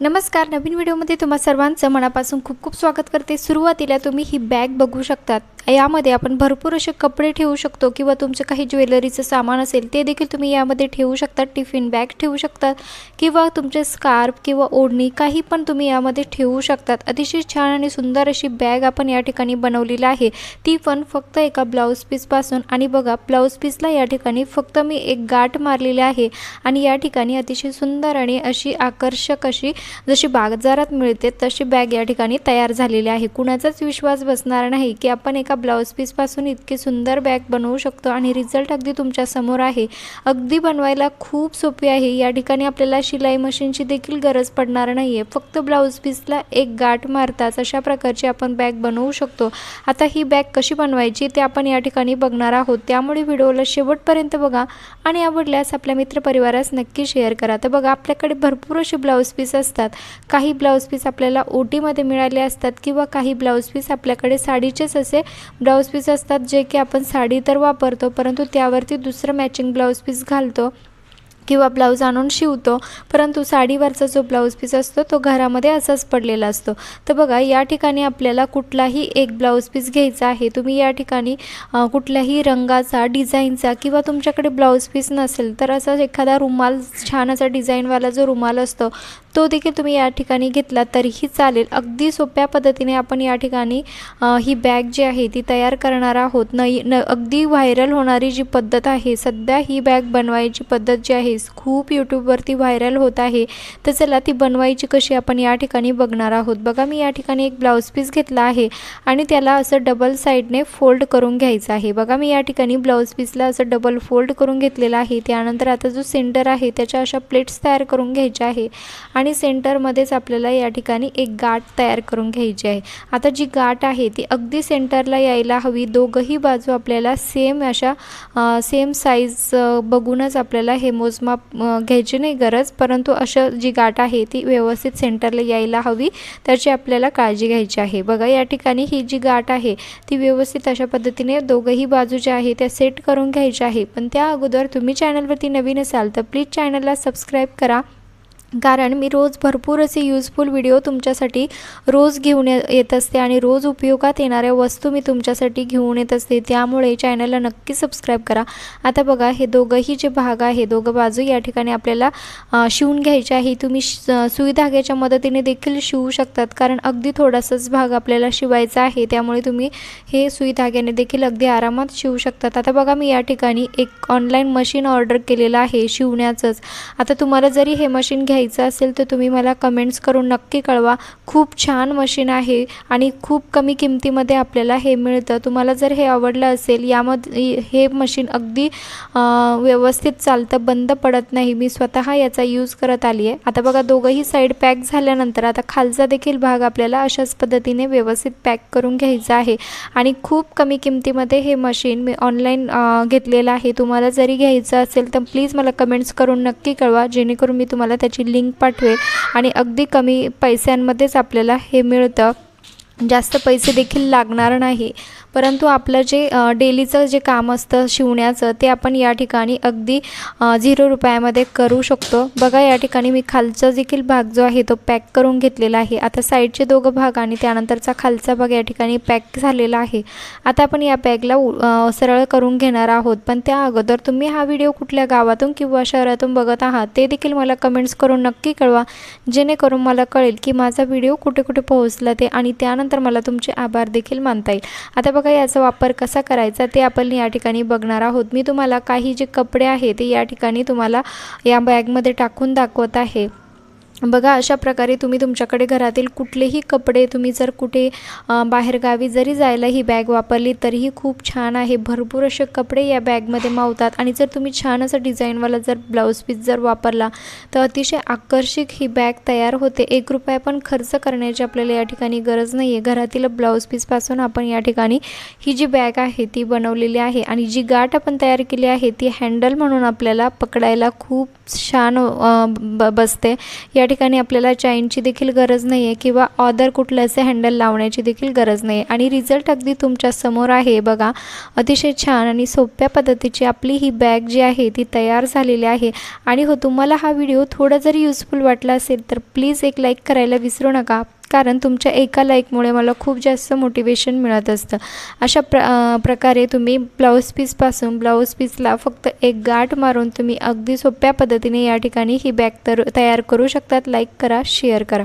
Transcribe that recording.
नमस्कार नवीन व्हिडिओमध्ये तुम्हा सर्वांचं मनापासून खूप खूप स्वागत करते. सुरुवातीला तुम्ही ही बॅग बघू शकतात. यामध्ये आपण भरपूर असे कपडे ठेवू शकतो किंवा तुमचं काही ज्वेलरीचं सामान असेल ते देखील तुम्ही यामध्ये ठेवू शकता टिफिन बॅग ठेवू शकतात किंवा तुमचे स्कार्फ किंवा ओढणी काही पण तुम्ही यामध्ये ठेवू शकतात. अतिशय छान आणि सुंदर अशी बॅग आपण या ठिकाणी बनवलेली आहे. ती पण फक्त एका ब्लाऊज पीसपासून आणि बघा ब्लाऊज पीसला या ठिकाणी फक्त मी एक गाठ मारलेली आहे आणि या ठिकाणी अतिशय सुंदर आणि अशी आकर्षक अशी जशी बाजारात मिळते तशी बॅग या ठिकाणी तयार झालेली आहे. कुणाचाच विश्वास बसणार नाही की आपण एका ब्लाऊज पीसपासून इतकी सुंदर बॅग बनवू शकतो आणि रिझल्ट अगदी तुमच्यासमोर आहे. अगदी बनवायला खूप सोपी आहे. या ठिकाणी आपल्याला शिलाई मशीनची देखील गरज पडणार नाही आहे फक्त ब्लाऊज पीसला एक गाठ मारताच अशा प्रकारची आपण बॅग बनवू शकतो. आता ही बॅग कशी बनवायची ते आपण या ठिकाणी बघणार आहोत. त्यामुळे व्हिडिओला शेवटपर्यंत बघा आणि आवडल्यास आपल्या मित्रपरिवारास नक्की शेअर करा. तर बघा आपल्याकडे भरपूर असे ब्लाऊज पीस असतात. काही ब्लाऊज पीस आपल्याला ओटीमध्ये मिळाले असतात किंवा काही ब्लाऊज पीस आपल्याकडे साडीचेच असे ब्लाऊज पीस असतात जे की आपण साडी तर वापरतो परंतु त्यावरती दुसरं मॅचिंग ब्लाऊज पीस घालतो. किंवा ब्लाऊज आणून शिवतो. परंतु साडीवरचा जो ब्लाऊज पीस असतो तो घरामध्ये असाच पडलेला असतो. तर बघा या ठिकाणी आपल्याला कुठलाही एक ब्लाऊज पीस घ्यायचा आहे तुम्ही या ठिकाणी कुठल्याही रंगाचा डिझाईनचा किंवा तुमच्याकडे ब्लाऊज पीस नसेल तर असा एखादा रुमाल छान असा डिझाईनवाला जो रुमाल असतो तो देखील तुम्ही या ठिकाणी घेतला तरीही चालेल. अगदी सोप्या पद्धतीने आपण या ठिकाणी ही बॅग जी आहे ती तयार करणार आहोत. न न अगदी व्हायरल होणारी जी पद्धत आहे सध्या ही बॅग बनवायची पद्धत जी आहे खूप यूट्यूबवरती व्हायरल होत आहे. तर चला ती बनवायची कशी आपण या ठिकाणी बघणार आहोत. बघा मी या ठिकाणी एक ब्लाऊज पीस घेतला आहे आणि त्याला असं डबल साईडने फोल्ड करून घ्यायचं आहे. बघा मी या ठिकाणी ब्लाऊज पीसला असं डबल फोल्ड करून घेतलेला आहे. त्यानंतर आता जो सेंटर आहे त्याच्या अशा प्लेट्स तयार करून घ्यायच्या आहे आणि सेंटरमध्येच आपल्याला या ठिकाणी एक गाठ तयार करून घ्यायची आहे. आता जी गाठ आहे ती अगदी सेंटरला यायला हवी. दोघंही बाजू आपल्याला सेम अशा सेम साईज बघूनच आपल्याला हे मोजमाप घ्यायची नाही गरज परंतु अशा जी गाठ आहे ती व्यवस्थित सेंटरला यायला हवी त्याची आपल्याला काळजी घ्यायची आहे. बघा या ठिकाणी ही जी गाठ आहे ती व्यवस्थित अशा पद्धतीने दोघंही बाजू ज्या आहे त्या सेट करून घ्यायच्या आहे पण त्या अगोदर तुम्ही चॅनलवरती नवीन असाल तर प्लीज चॅनलला सबस्क्राईब करा. कारण मी रोज भरपूर असे यूजफुल व्हिडिओ तुमच्यासाठी रोज घेऊन येत असते आणि रोज उपयोगात येणाऱ्या वस्तू मी तुमच्यासाठी घेऊन येत असते. त्यामुळे चॅनलला नक्की सबस्क्राईब करा. आता बघा हे दोघंही जे भाग आहे दोघं बाजू या ठिकाणी आपल्याला शिवून घ्यायचे आहे. तुम्ही सुई धाग्याच्या मदतीने देखील शिवू शकतात. कारण अगदी थोडासाच भाग आपल्याला शिवायचा आहे. त्यामुळे तुम्ही हे सुई धाग्याने देखील अगदी आरामात शिवू शकतात. आता बघा मी या ठिकाणी एक ऑनलाईन मशीन ऑर्डर केलेलं आहे शिवण्याचंच. आता तुम्हाला जरी हे मशीन घ्या घ्यायचं असेल तर तुम्ही मला कमेंट्स करून नक्की कळवा. खूप छान मशीन आहे आणि खूप कमी किमतीमध्ये आपल्याला हे मिळतं. तुम्हाला जर हे आवडलं असेल यामध्ये हे मशीन अगदी व्यवस्थित चालतं बंद पडत नाही. मी स्वतः याचा यूज करत आली आहे आता बघा दोघंही साईड पॅक झाल्यानंतर आता खालचा देखील भाग आपल्याला अशाच पद्धतीने व्यवस्थित पॅक करून घ्यायचा आहे. आणि खूप कमी किमतीमध्ये हे मशीन मी ऑनलाईन घेतलेलं आहे. तुम्हाला जरी घ्यायचं असेल तर प्लीज मला कमेंट्स करून नक्की कळवा. जेणेकरून मी तुम्हाला त्याची लिंक पाठवेल. आणि अगदी कमी पैशांमध्येच आपल्याला हे मिळतं. जास्त पैसे देखील लागणार नाही. परंतु आपलं जे डेलीचं जे काम असतं शिवण्याचं ते आपण या ठिकाणी अगदी झिरो रुपयामध्ये करू शकतो. बघा या ठिकाणी मी खालचा देखील भाग जो आहे तो पॅक करून घेतलेला आहे. आता साईडचे दोघं भाग आणि त्यानंतरचा खालचा भाग या ठिकाणी पॅक झालेला आहे. आता आपण या बॅगला सरळ करून घेणार आहोत. पण त्या अगोदर तुम्ही हा व्हिडिओ कुठल्या गावातून किंवा शहरातून बघत आहात ते देखील मला कमेंट्स करून नक्की कळवा. जेणेकरून मला कळेल की माझा व्हिडिओ कुठे कुठे पोहोचला ते आणि त्यानंतर मला तुमचे आभार देखील मानता येईल. आता बघा बघा याचा वापर कसा करायचा ते आपण या ठिकाणी बघणार आहोत. मी तुम्हाला काही जे कपडे आहे ते या ठिकाणी तुम्हाला या बॅगमध्ये टाकून दाखवत आहे. बघा अशा प्रकारे तुम्ही तुमच्याकडे घरातील कुठलेही कपडे तुम्ही जर कुठे बाहेरगावी जरी जायला ही बॅग वापरली तरीही खूप छान आहे. भरपूर असे कपडे या बॅगमध्ये मावतात. आणि जर तुम्ही छान असं डिझाईनवाला जर ब्लाऊज पीस जर वापरला तर अतिशय आकर्षक ही बॅग तयार होते. एक रुपया पण खर्च करण्याची आपल्याला या ठिकाणी गरज नाही आहे घरातील ब्लाऊज पीसपासून आपण या ठिकाणी ही जी बॅग आहे ती बनवलेली आहे. आणि जी गाठ आपण तयार केली आहे ती हँडल म्हणून आपल्याला पकडायला खूप छान ब बसते. या ठिकाणी आपल्याला चाईनची देखील गरज नाही आहे किंवा ऑदर कुठलं असे हँडल लावण्याची देखील गरज नाही आहे आणि रिझल्ट अगदी तुमच्यासमोर आहे बघा. अतिशय छान आणि सोप्या पद्धतीची आपली ही बॅग जी आहे ती तयार झालेली आहे. आणि हो तुम्हाला हा व्हिडिओ थोडा जरी युजफुल वाटला असेल तर प्लीज एक लाईक करायला विसरू नका. कारण तुमच्या एका लाईकमुळे मला खूप जास्त मोटिवेशन मिळत असतं. अशा प्र प्रकारे तुम्ही ब्लाऊज पीसपासून ब्लाऊज पीसला फक्त एक गाठ मारून तुम्ही अगदी सोप्या पद्धतीने या ठिकाणी ही बॅग तर तयार करू शकतात. लाईक करा शेअर करा.